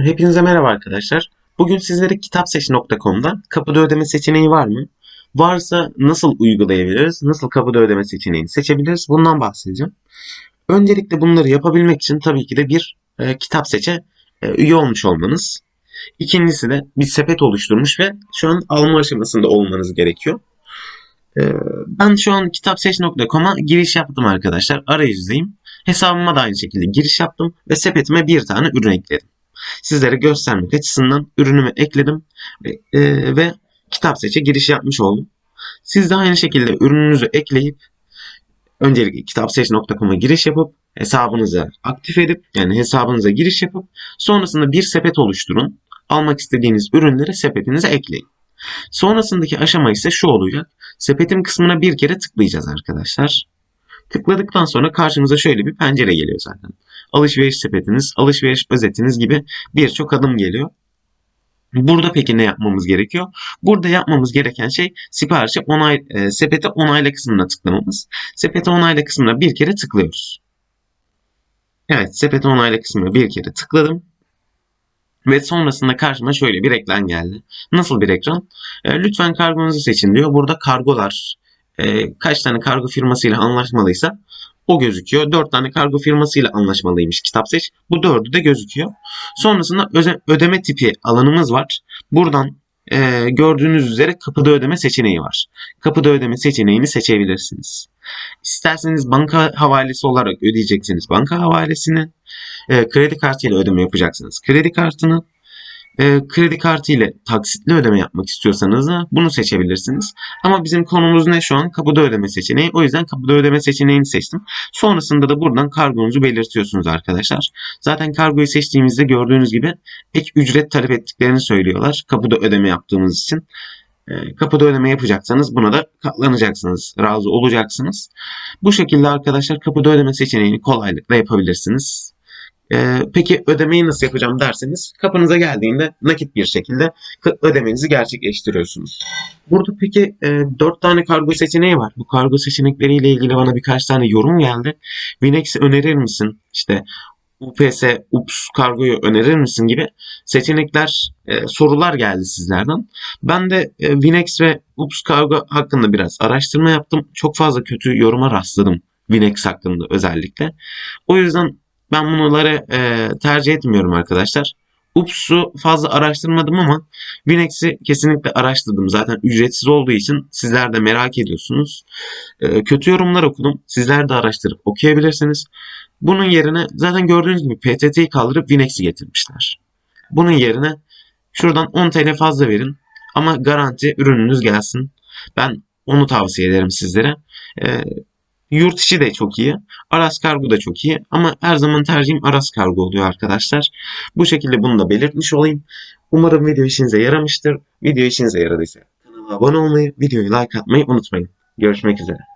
Hepinize merhaba arkadaşlar. Bugün sizlere kitapseç.com'da kapıda ödeme seçeneği var mı? Varsa nasıl uygulayabiliriz? Nasıl kapıda ödeme seçeneğini seçebiliriz? Bundan bahsedeceğim. Öncelikle bunları yapabilmek için tabii ki de bir e, kitap seçe e, üye olmuş olmanız. İkincisi de bir sepet oluşturmuş ve şu an alma aşamasında olmanız gerekiyor. E, ben şu an kitapseç.com'a giriş yaptım arkadaşlar. Arayüzdeyim. Hesabıma da aynı şekilde giriş yaptım ve sepetime bir tane ürün ekledim sizlere göstermek açısından ürünümü ekledim ve, e, ve kitap seçe giriş yapmış oldum. Siz de aynı şekilde ürününüzü ekleyip öncelikle kitapseç.com'a giriş yapıp hesabınızı aktif edip yani hesabınıza giriş yapıp sonrasında bir sepet oluşturun. Almak istediğiniz ürünleri sepetinize ekleyin. Sonrasındaki aşama ise şu olacak. Sepetim kısmına bir kere tıklayacağız arkadaşlar. Tıkladıktan sonra karşımıza şöyle bir pencere geliyor zaten. Alışveriş sepetiniz, alışveriş özetiniz gibi birçok adım geliyor. Burada peki ne yapmamız gerekiyor? Burada yapmamız gereken şey siparişi onay, e, sepete onayla kısmına tıklamamız. Sepete onayla kısmına bir kere tıklıyoruz. Evet, sepete onayla kısmına bir kere tıkladım. Ve sonrasında karşıma şöyle bir ekran geldi. Nasıl bir ekran? E, lütfen kargonuzu seçin diyor. Burada kargolar, e, kaç tane kargo firmasıyla anlaşmalıysa o gözüküyor. 4 tane kargo firmasıyla anlaşmalıymış kitap seç. Bu dördü de gözüküyor. Sonrasında ödeme tipi alanımız var. Buradan e, gördüğünüz üzere kapıda ödeme seçeneği var. Kapıda ödeme seçeneğini seçebilirsiniz. İsterseniz banka havalesi olarak ödeyeceksiniz banka havalesini. E, kredi kartıyla ödeme yapacaksınız. Kredi kartını e, kredi kartı ile taksitli ödeme yapmak istiyorsanız da bunu seçebilirsiniz. Ama bizim konumuz ne şu an? Kapıda ödeme seçeneği. O yüzden kapıda ödeme seçeneğini seçtim. Sonrasında da buradan kargonuzu belirtiyorsunuz arkadaşlar. Zaten kargoyu seçtiğimizde gördüğünüz gibi ek ücret talep ettiklerini söylüyorlar. Kapıda ödeme yaptığımız için. E, kapıda ödeme yapacaksanız buna da katlanacaksınız. Razı olacaksınız. Bu şekilde arkadaşlar kapıda ödeme seçeneğini kolaylıkla yapabilirsiniz. Ee, peki ödemeyi nasıl yapacağım derseniz kapınıza geldiğinde nakit bir şekilde ödemenizi gerçekleştiriyorsunuz. Burada peki e, 4 tane kargo seçeneği var. Bu kargo seçenekleriyle ilgili bana birkaç tane yorum geldi. Winex'i önerir misin? İşte UPS, UPS kargoyu önerir misin gibi seçenekler, e, sorular geldi sizlerden. Ben de e, Winex ve UPS kargo hakkında biraz araştırma yaptım. Çok fazla kötü yoruma rastladım Winex hakkında özellikle. O yüzden ben bunları e, tercih etmiyorum arkadaşlar. UPS'u fazla araştırmadım ama Winex'i kesinlikle araştırdım. Zaten ücretsiz olduğu için sizler de merak ediyorsunuz. E, kötü yorumlar okudum. Sizler de araştırıp okuyabilirsiniz. Bunun yerine zaten gördüğünüz gibi PTT'yi kaldırıp Winex'i getirmişler. Bunun yerine şuradan 10 TL fazla verin ama garanti ürününüz gelsin. Ben onu tavsiye ederim sizlere. E, Yurt içi de çok iyi. Aras Kargo da çok iyi. Ama her zaman tercihim Aras Kargo oluyor arkadaşlar. Bu şekilde bunu da belirtmiş olayım. Umarım video işinize yaramıştır. Video işinize yaradıysa kanala abone olmayı, videoyu like atmayı unutmayın. Görüşmek üzere.